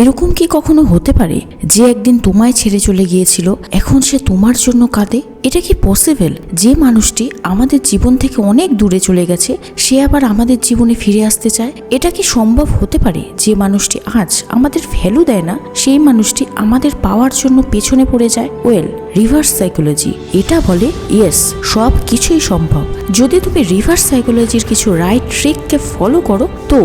এরকম কি কখনো হতে পারে যে একদিন তোমায় ছেড়ে চলে গিয়েছিল, এখন সে তোমার জন্য কাঁদে? এটা কি পসিবল যে মানুষটি আমাদের জীবন থেকে অনেক দূরে চলে গেছে, সে আবার আমাদের জীবনে ফিরে আসতে চায়? এটা কি সম্ভব হতে পারে যে মানুষটি আজ আমাদের ভ্যালু দেয় না, সেই মানুষটি আমাদের পাওয়ার জন্য পেছনে পড়ে যায়? ওয়েল রিভার্স সাইকোলজি এটা বলে ইয়েস সব কিছুই সম্ভব। যদি তুমি রিভার্স সাইকোলজির কিছু রাইট ট্রিককে ফলো করো, তো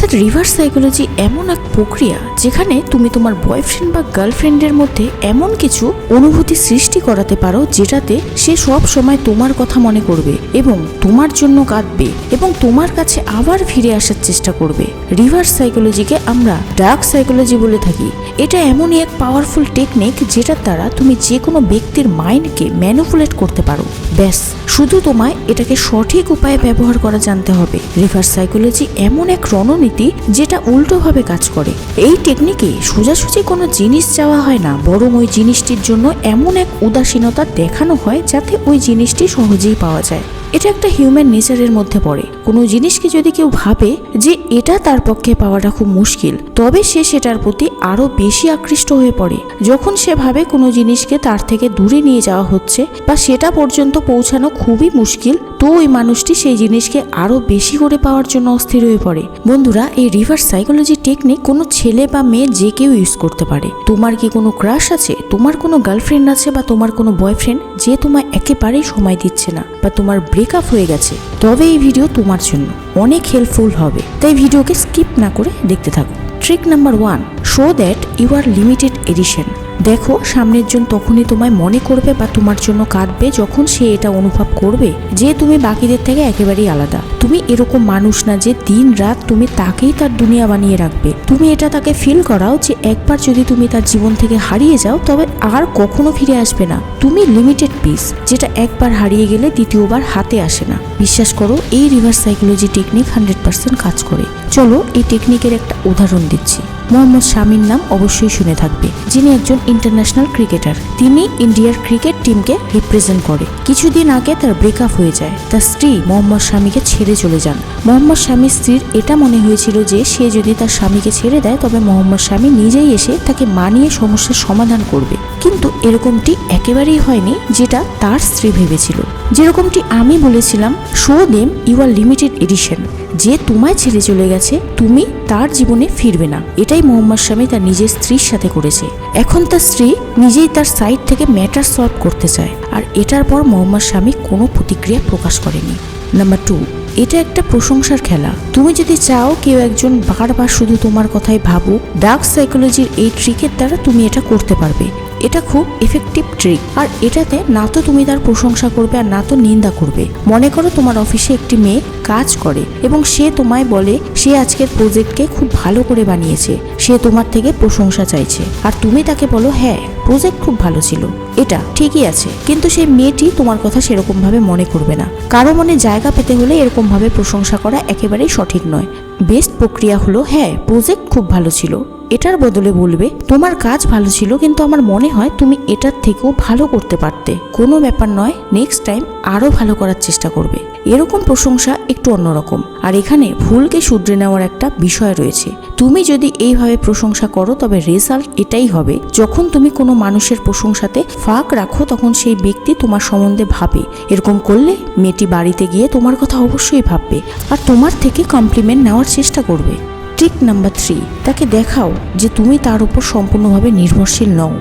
অর্থাৎ রিভার্স সাইকোলজি এমন এক প্রক্রিয়া যেখানে তুমি তোমার বয়ফ্রেন্ড বা গার্লফ্রেন্ডের মধ্যে এমন কিছু অনুভূতি সৃষ্টি করাতে পারো যেটাতে সে সব সময় তোমার কথা মনে করবে এবং তোমার জন্য কাঁদবে এবং তোমার কাছে আবার ফিরে আসার চেষ্টা করবে। রিভার্স সাইকোলজিকে আমরা ডার্ক সাইকোলজি বলে থাকি। এটা এমনই এক পাওয়ারফুল টেকনিক যেটার দ্বারা তুমি যে কোনো ব্যক্তির মাইন্ডকে ম্যানুপুলেট করতে পারো। ব্যাস, শুধু তোমায় এটাকে সঠিক উপায়ে ব্যবহার করা জানতে হবে। রিভার্স সাইকোলজি এমন এক রণনীতি যেটা উল্টোভাবে কাজ করে। এই টেকনিকে সোজাসুজি কোনো জিনিস চাওয়া হয় না, বরং ওই জিনিসটির জন্য এমন এক উদাসীনতা দেখানো হয় যাতে ওই জিনিসটি সহজেই পাওয়া যায়। এটা একটা হিউম্যান নেচারের মধ্যে পড়ে। কোনো জিনিসকে যদি কেউ ভাবে যে এটা তার পক্ষে পাওয়াটা খুব মুশকিল, তবে সে সেটার প্রতি আরও বেশি আকৃষ্ট হয়ে পড়ে। যখন সে ভাবে কোনো জিনিসকে তার থেকে দূরে নিয়ে যাওয়া হচ্ছে বা সেটা পর্যন্ত পৌঁছানো খুবই মুশকিল, তো ওই মানুষটি সেই জিনিসকে আরও বেশি করে পাওয়ার জন্য অস্থির হয়ে পড়ে। বন্ধুরা, এই রিভার্স সাইকোলজি টেকনিক কোনো ছেলে বা মেয়ে যে কেউ ইউজ করতে পারে। তোমার কি কোনো ক্রাশ আছে? তোমার কোনো গার্লফ্রেন্ড আছে বা তোমার কোনো বয়ফ্রেন্ড যে তোমায় একেবারেই সময় দিচ্ছে না বা তোমার ব্রেকআপ হয়ে গেছে। তবে এই ভিডিও তোমার জন্য অনেক হেল্পফুল হবে। তাই ভিডিওকে স্কিপ না করে দেখতে থাকো। Trick number one show that you are limited edition দেখো, সামনের জন তখনই তোমায় মনে করবে বা তোমার জন্য কাঁদবে যখন সে এটা অনুভব করবে যে তুমি বাকিদের থেকে একেবারেই আলাদা। তুমি এরকম মানুষ না যে দিন রাত তুমি তাকেই তার দুনিয়া বানিয়ে রাখবে। তুমি এটা তাকে ফিল করাও যে একবার যদি তুমি তার জীবন থেকে হারিয়ে যাও, তবে আর কখনো ফিরে আসবে না। তুমি লিমিটেড পিস যেটা একবার হারিয়ে গেলে দ্বিতীয়বার হাতে আসে না। বিশ্বাস করো, এই reverse psychology technique hundred percent কাজ করে। চলো, এই টেকনিকের একটা উদাহরণ দিচ্ছি। মোহাম্মদ শামীর নাম অবশ্যই শুনে থাকবে, যিনি একজন ইন্টারন্যাশনাল ক্রিকেটার তিনি ইন্ডিয়ার ক্রিকেট টিমকে রিপ্রেজেন্ট করে। কিছুদিন আগে তার ব্রেকআপ হয়ে যায়। তার স্ত্রী মোহাম্মদ স্বামীকে ছেড়ে চলে যান। মোহাম্মদ স্বামীর স্ত্রীর এটা মনে হয়েছিল যে, সে যদি তার স্বামীকে ছেড়ে দেয়, তবে মোহাম্মদ স্বামী নিজেই এসে তাকে মানিয়ে সমস্যার সমাধান করবে। কিন্তু এরকমটি একেবারেই হয়নি যেটা তার স্ত্রী ভেবেছিল। যেরকমটি আমি বলেছিলাম show them you are limited edition. যে তোমায় ছেড়ে চলে গেছে, তুমি তার জীবনে ফিরবে না। এটাই মোহাম্মদ স্বামী তার নিজের স্ত্রীর সাথে করেছে। এখন তার স্ত্রী নিজেই তার সাইড থেকে ম্যাটার সলভ করতে চায়। আর এটার পর মোহাম্মদ স্বামী কোনো প্রতিক্রিয়া প্রকাশ করেনি। নাম্বার টু এটা একটা প্রশংসার খেলা। তুমি যদি চাও কেউ একজন বারবার শুধু তোমার কথাই ভাবুক ডার্ক সাইকোলজির এই ট্রিকের দ্বারা তুমি এটা করতে পারবে। এটা খুব এফেক্টিভ ট্রিক আর এটাতে না তো তুমি তার প্রশংসা করবে আর না তো নিন্দা করবে। মনে করো তোমার অফিসে একটি মেয়ে কাজ করে এবং সে তোমায় বলে, সে আজকের প্রজেক্টকে খুব ভালো করে বানিয়েছে। সে তোমার থেকে প্রশংসা চাইছে। আর তুমি তাকে বলো হ্যাঁ প্রজেক্ট খুব ভালো ছিল। এটা ঠিকই আছে, কিন্তু সেই মেয়েটি তোমার কথা সেরকম ভাবে মনে করবে না। কারও মনে জায়গা পেতে হলে এরকম ভাবে প্রশংসা করা একেবারেই সঠিক নয়। বেস্ট প্রক্রিয়া হলো হ্যাঁ প্রজেক্ট খুব ভালো ছিল। এটার বদলে বলবে, তোমার কাজ ভালো ছিল, কিন্তু আমার মনে হয় তুমি এটার থেকেও ভালো করতে পারতে। কোনো ব্যাপার নয় নেক্সট টাইম আরও ভালো করার চেষ্টা করবে। এরকম প্রশংসা একটু অন্যরকম। আর এখানে ভুলকে শুধরে নেওয়ার একটা বিষয় রয়েছে। তুমি যদি এইভাবে প্রশংসা করো, তবে রেজাল্ট এটাই হবে। যখন তুমি কোনো মানুষের প্রশংসাতে ফাঁক রাখো, তখন সেই ব্যক্তি তোমার সম্বন্ধে ভাবে। এরকম করলে মেয়েটি বাড়িতে গিয়ে তোমার কথা অবশ্যই ভাববে আর তোমার থেকে কমপ্লিমেন্ট নেওয়ার চেষ্টা করবে। ট্রিক নাম্বার থ্রি তাকে দেখাও যে তুমি তার উপর সম্পূর্ণভাবে নির্ভরশীল নও।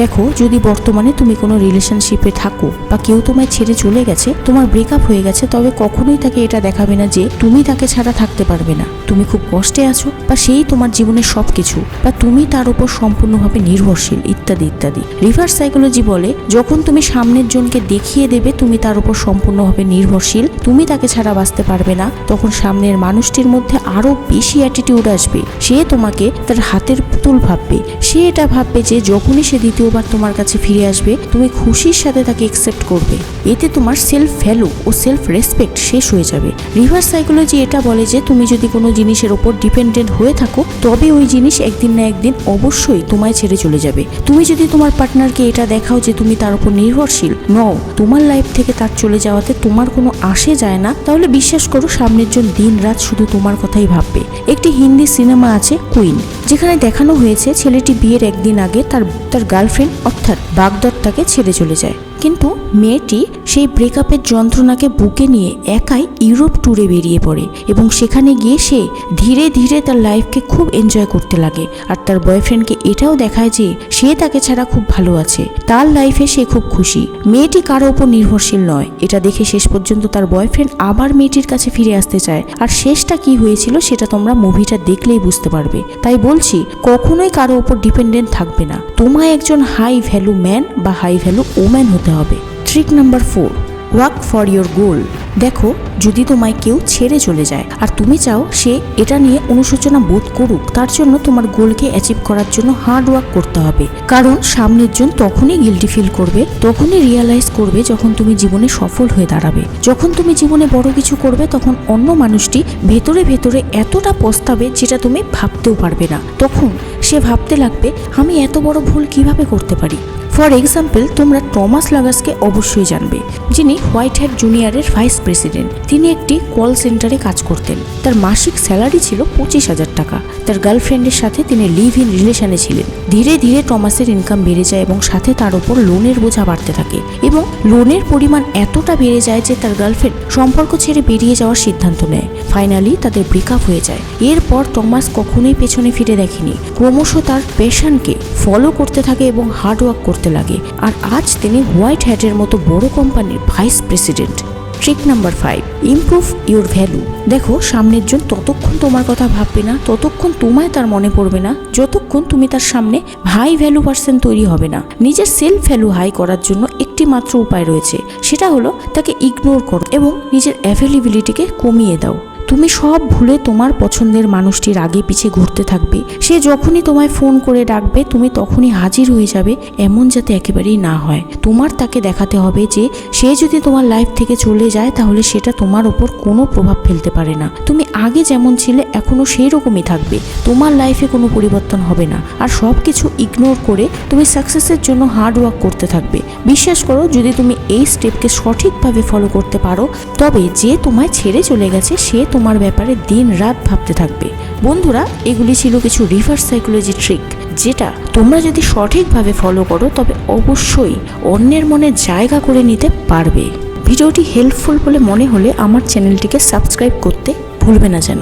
দেখো, যদি বর্তমানে তুমি কোনো রিলেশনশিপে থাকো বা কেউ তোমায় ছেড়ে চলে গেছে, তোমার ব্রেকআপ হয়ে গেছে, তবে কখনোই তাকে এটা দেখাবে না যে তুমি তাকে ছাড়া থাকতে পারবে না। তুমি খুব কষ্টে আছো বা সেই তোমার জীবনের সব কিছু বা তুমি তার উপর সম্পূর্ণভাবে নির্ভরশীল, ইত্যাদি ইত্যাদি। রিভার্স সাইকোলজি বলে, যখন তুমি সামনের জনকে দেখিয়ে দেবে তুমি তার উপর সম্পূর্ণভাবে নির্ভরশীল, তুমি তাকে ছাড়া বাঁচতে পারবে না, তখন সামনের মানুষটির মধ্যে আরও বেশি অ্যাটিটিউড আসবে। সে তোমাকে তার হাতের পুতুল ভাববে। সে এটা ভাববে যে যখনই সে দ্বিতীয় দ্বিতীয়বার তোমার কাছে ফিরে আসবে, তুমি খুশির সাথে তাকে একসেপ্ট করবে। এতে তোমার সেলফ ভ্যালু ও সেলফ রেসপেক্ট শেষ হয়ে যাবে। রিভার্স সাইকোলজি এটা বলে যে তুমি যদি কোনো জিনিসের ওপর ডিপেন্ডেন্ট হয়ে থাকো, তবে ওই জিনিস একদিন না একদিন অবশ্যই তোমায় ছেড়ে চলে যাবে। তুমি যদি তোমার পার্টনারকে এটা দেখাও যে তুমি তার উপর নির্ভরশীল, নও, তোমার লাইফ থেকে তার চলে যাওয়াতে তোমার কোনো আসে যায় না, তাহলে বিশ্বাস করো সামনের জন দিন রাত শুধু তোমার কথাই ভাববে। একটি হিন্দি সিনেমা আছে কুইন যেখানে দেখানো হয়েছে ছেলেটি বিয়ের একদিন আগে তার তার গার্লফ্রেন্ড অর্থাৎ বাগদত্তাকে ছেড়ে চলে যায়। কিন্তু মেয়েটি সেই ব্রেকআপের যন্ত্রণাকে বুকে নিয়ে একাই ইউরোপ ট্যুরে বেরিয়ে পড়ে এবং সেখানে গিয়ে সে ধীরে ধীরে তার লাইফকে খুব এনজয় করতে লাগে। আর তার বয়ফ্রেন্ডকে এটাও দেখায় যে সে তাকে ছাড়া খুব ভালো আছে। তার লাইফে সে খুব খুশি। মেয়েটি কারও ওপর নির্ভরশীল নয়। এটা দেখে শেষ পর্যন্ত তার বয়ফ্রেন্ড আবার মেয়েটির কাছে ফিরে আসতে চায়। আর শেষটা কি হয়েছিল সেটা তোমরা মুভিটা দেখলেই বুঝতে পারবে। তাই বলছি, কখনোই কারও ওপর ডিপেন্ডেন্ট থাকবে না। তোমায় একজন হাই ভ্যালু ম্যান বা হাই ভ্যালু ওম্যান হতে হবে। Trick number four work for your goal দেখো, যদি তোমায় কেউ ছেড়ে চলে যায়, আর তুমি চাও সে এটা নিয়ে অনুশোচনা বোধ করুক, তার জন্য তোমার গোলকে অ্যাচিভ করার জন্য হার্ড ওয়ার্ক করতে হবে। কারণ সামনের জন তখনই গিল্টি ফিল করবে, তখনই রিয়ালাইজ করবে যখন তুমি জীবনে সফল হয়ে দাঁড়াবে। যখন তুমি জীবনে বড় কিছু করবে, তখন অন্য মানুষটি ভেতরে ভেতরে এতটা পস্তাবে যেটা তুমি ভাবতেও পারবে না। তখন সে ভাবতে লাগবে, আমি এত বড় ভুল কীভাবে করতে পারি? ফর এক্সাম্পল তোমরা টমাস লাগাসকে অবশ্যই জানবে, যিনি হোয়াইট হ্যাট জুনিয়রের ভাইস প্রেসিডেন্ট তিনি একটি কল সেন্টারে কাজ করতেন। তার মাসিক স্যালারি ছিল পঁচিশ হাজার টাকা। তার গার্লফ্রেন্ডের সাথে তিনি লিভ ইন রিলেশনে ছিলেন। ধীরে ধীরে টমাসের ইনকাম বেড়ে যায় এবং সাথে তার ওপর লোনের বোঝা বাড়তে থাকে এবং লোনের পরিমাণ এতটা বেড়ে যায় যে তার গার্লফ্রেন্ড সম্পর্ক ছেড়ে বেরিয়ে যাওয়ার সিদ্ধান্ত নেয়। ফাইনালি তাদের ব্রেকআপ হয়ে যায়। এরপর টমাস কখনোই পেছনে ফিরে দেখেনি। ক্রমশ তার পেশনকে ফলো করতে থাকে এবং হার্ড ওয়ার্ক করতে লাগে। আর আজ তিনি হোয়াইট হ্যাটের মতো বড় কোম্পানির vice president. Trick number five, improve your value. দেখো, সামনের জন ততক্ষণ তোমার কথা ভাববে না, ততক্ষণ তোমায় তার মনে পড়বে না, যতক্ষণ তুমি তার সামনে হাই ভ্যালু পার্সন তৈরি হবে না। নিজের সেলফ ভ্যালু হাই করার জন্য একটি মাত্র উপায় রয়েছে, সেটা হলো তাকে ইগনোর করো এবং নিজের অ্যাভেলেবিলিটিকে কমিয়ে দাও। তুমি সব ভুলে তোমার পছন্দের মানুষটির আগে পিছে ঘুরতে থাকবে। সে যখনই তোমায় ফোন করে ডাকবে, তুমি তখনই হাজির হয়ে যাবে, এমন যাতে একেবারেই না হয়। তোমার তাকে দেখাতে হবে যে, সে যদি তোমার লাইফ থেকে চলে যায়, তাহলে সেটা তোমার ওপর কোনো প্রভাব ফেলতে পারে না। তুমি আগে যেমন ছিলে এখনও সেই রকমই থাকবে। তোমার লাইফে কোনো পরিবর্তন হবে না। আর সব কিছু ইগনোর করে তুমি সাকসেসের জন্য হার্ড ওয়ার্ক করতে থাকবে। বিশ্বাস করো, যদি তুমি এই স্টেপকে সঠিকভাবে ফলো করতে পারো, তবে যে তোমায় ছেড়ে চলে গেছে, সে তোমার ব্যাপারে দিন রাত ভাবতে থাকবে। বন্ধুরা, এগুলি ছিল কিছু রিভার্স সাইকোলজি ট্রিক যেটা তোমরা যদি সঠিকভাবে ফলো করো, তবে অবশ্যই অন্যের মনে জায়গা করে নিতে পারবে। ভিডিওটি হেল্পফুল বলে মনে হলে আমার চ্যানেলটিকে সাবস্ক্রাইব করতে ভুলবে না যেন।